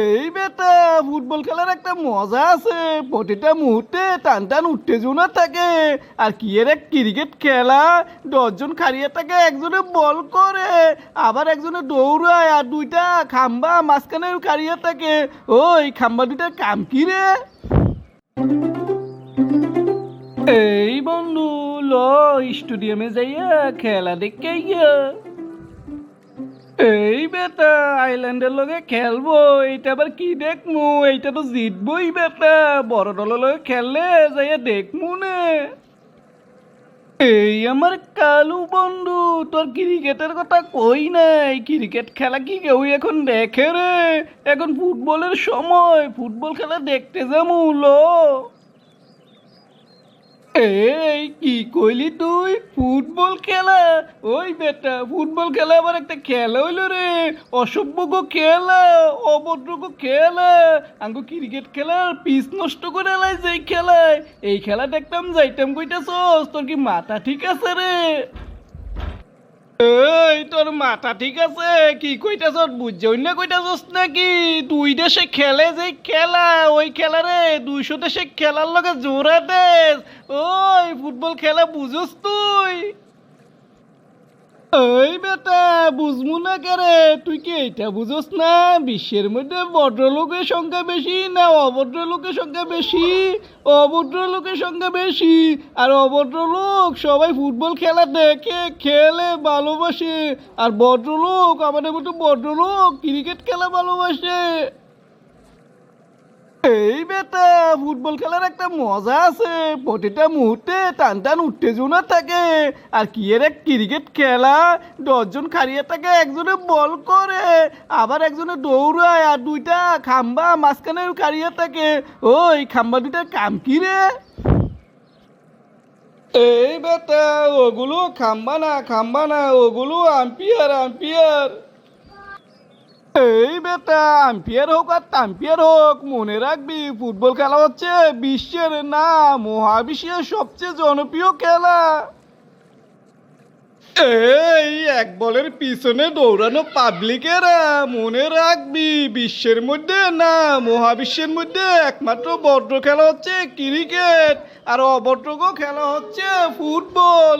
এই বেটা, ফুটবল খেলার একটা মজা আছে। প্রতিটা মুহূর্তে টান টান উত্তেজনা থাকে আর কি এর এক ক্রিকেট খেলা? দশজন খাড়িয়ে থাকে একজনে বল করে, আবার একজনে দৌড়ায়, আর দুইটা খাম্বা মাঝখানে খাড়িয়ে থাকে ওই খাম্বা দুইটার কাম কি রে? এই বন্ধু, ল, স্টেডিয়ামে যাইয়া খেলা দেখে এই বেটা আইল্যান্ডের লগে খেলব, এইটা আবার কি দেখমু? এইটা তো জিতবই বেটা, বড় দলের লগে খেললে যাইয়া দেখমু নে। এই আমার কালু বন্ধু, তোর ক্রিকেটের কথা কই নাই? ক্রিকেট খেলা কি কেউ এখন দেখে রে? এখন ফুটবলের সময়, ফুটবল খেলা দেখতে যাব লো এই, কি কইলি তুই? ফুটবল খেলা? ওই বেটা, ফুটবল খেলা আবার একটা খেলা হইল রে। অসভ্য খেলা, অভদ্র খেলা। আঙ্গু ক্রিকেট খেলার পিস নষ্ট করে এলাই যে খেলায়। এই খেলা দেখতাম যাইতাম কইতাছস, তোর কি মাথা ঠিক আছে রে? এই, তোর মাথা ঠিক আছে? কি কইতাছ বুঝছে অন্য কইতাছস নাকি? দুই দেশে খেলে যে খেলা, ওই খেলা রে দুইশো দেশে খেলার লগে জোড়া দেশ। ওই, ফুটবল খেলা বুঝস তুই। ওই বেটা, বুঝমু না কেরে? তুই কি এটা বুঝস না? বিশ্বের মধ্যে ভদ্রলোকের সংখ্যা বেশি না অভদ্র লোকের সংখ্যা বেশি? অভদ্র লোকের সংখ্যা বেশি। আর অভদ্র লোক সবাই ফুটবল খেলা দেখে, খেলে, ভালোবাসে। আর ভদ্রলোক, আমাদের মতো ভদ্রলোক ক্রিকেট খেলা ভালোবাসে। এই বেটা, ফুটবল খেলার একটা মজা আছে। প্রতিটা মুহূর্তে টান টান উত্তেজনা থাকে আর কি এর এক ক্রিকেট খেলা? দশজন খাড়িয়ে থাকে একজনে বল করে, আবার একজনে দৌড়ায়, আর দুইটা খাম্বা মাঝখানে খাড়িয়ে থাকে ওই খাম্বা দুইটার কাম কি রে? এই বেটা, ওগুলো খাম্বা না খাম্বা না, ওগুলো আম্পিয়ার আম্পিয়ার। এই বেটা, আম্পিয়ার হোক আর তাম্পিয়ার হোক, মনে রাখবি, ফুটবল খেলা হচ্ছে বিশ্বের না, মহাবিশ্বের সবচেয়ে জনপ্রিয় খেলা। এই এক বলের পিছনে দৌড়ানো পাবলিকেরা, মনে রাখবি, বিশ্বের মধ্যে না, মহাবিশ্বের মধ্যে একমাত্র বড্র খেলা হচ্ছে ক্রিকেট, আর অবড্রগ খেলা হচ্ছে ফুটবল।